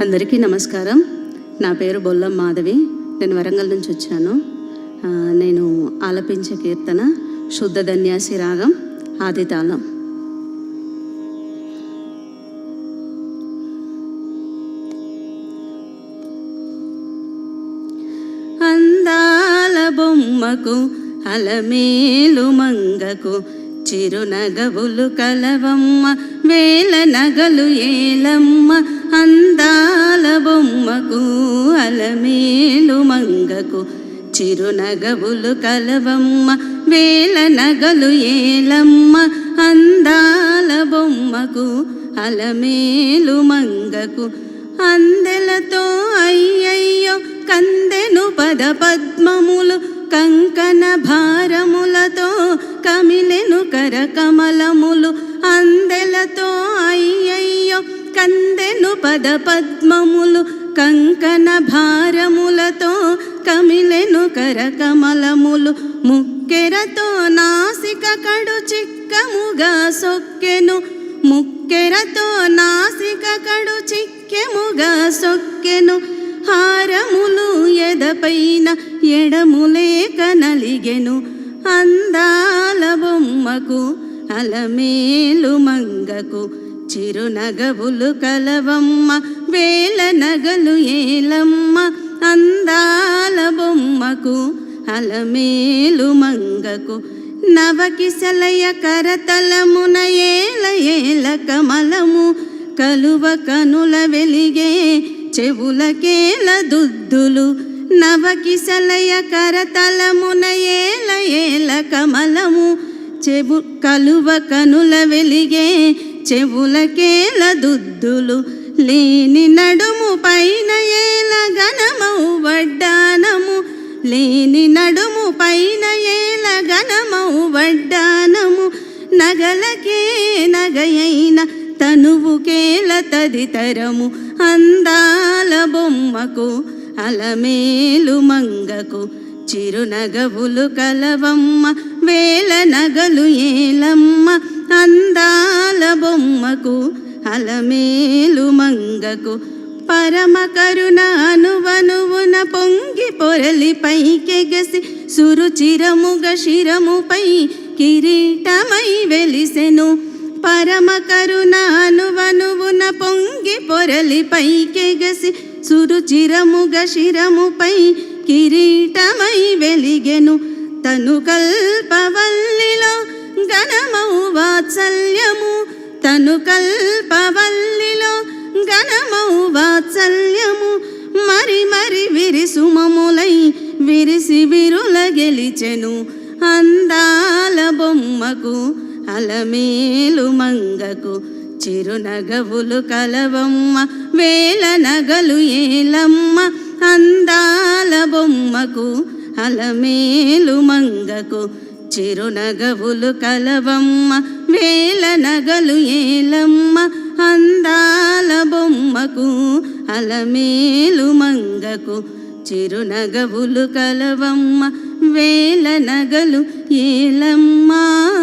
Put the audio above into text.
అందరికీ నమస్కారం. నా పేరు బొల్లం మాధవి. నేను వరంగల్ నుంచి వచ్చాను. నేను ఆలపించే కీర్తన శుద్ధ ధన్యాసి రాగం ఆదితాళం అందాల బొమ్మకు అలమేలు మంగకు చిరునగవులు కలవమ్మ వేల నగలు ఏలమ్మ అందాల బొమ్మకు అలమేలు మంగకు చిరునగవులు కలవమ్మ వేల నగలు ఏలమ్మ అందాల బొమ్మకు అలమేలు మంగకు అందెలతో అయ్యయ్యో కందెను పద పద్మములు కంకణ భారములతో కమిలెను కరకమలములు అందెలతో అయ్య కందెను పద పద్మములు కంకణ భారములతో కమిలెను కరకమలములు ముక్కెరతో నాసిక కడు చిక్కముగా సొక్కెను ముక్కెరతో నాసిక కడు చిక్కెముగా సొక్కెను హారములు ఎదపైన ఎడములే కనలిగెను అందాల బొమ్మకు అలమేలు మంగకు చిరునగవులు కలవమ్మ వేల నగలు ఏలమ్మ అందాల బొమ్మకు అలమేలు మంగకు నవకిసలయ కరతలమున ఏల ఏల కమలము కలువ కనుల వెలిగే చెవులకేల దుద్దులు నవకిసలయ కరతలమున ఏల ఏల కమలము చెబు కలువ కనుల వెలిగే చెవులకేల దుద్దులు లేని నడుము పైన ఏల గణమౌ వడ్డానము. లేని నడుము పైన ఏల గణమౌ వడ్డానము. నగలకే నగయైన తనువుకేల తదితరము. అందాల బొమ్మకు అలమేలు మంగకు చిరునగవులు కలవమ్మ వేల నగలు ఏలమ్మ. అందాల బొమ్మకు అలమేలు మంగకు పరమ కరుణ అనువనువున పొంగి పొరలి పైకెగసి సురుచిరముగ శిరముపై కిరీటమై వెలిసెను. పరమ కరుణ అనువనువున పొంగి పొరలి పైకెగసి సురుచిరముగ శిరముపై కిరీటమై వెలిగెను. తను కల్పవల్లిలో గణమౌ వాత్సల్యము తను కల్పవల్లిలో గణమౌ వాత్సల్యము. మరి మరి విరిసుమములై విరిసి విరుల గెలిచెను అందాల బొమ్మకు అలమేలు మంగకు. చిరునగవులు కలవమ్మ వేల నగలు ఏలమ్మ అందాల బొమ్మకు అలమేలు మంగకు. చిరునగవులు కలవమ్మ వేల నగలు ఏలమ్మ అందాల బొమ్మకు అలమేలు మంగకు. చిరునగవులు కలవమ్మ వేల నగలు ఏలమ్మా.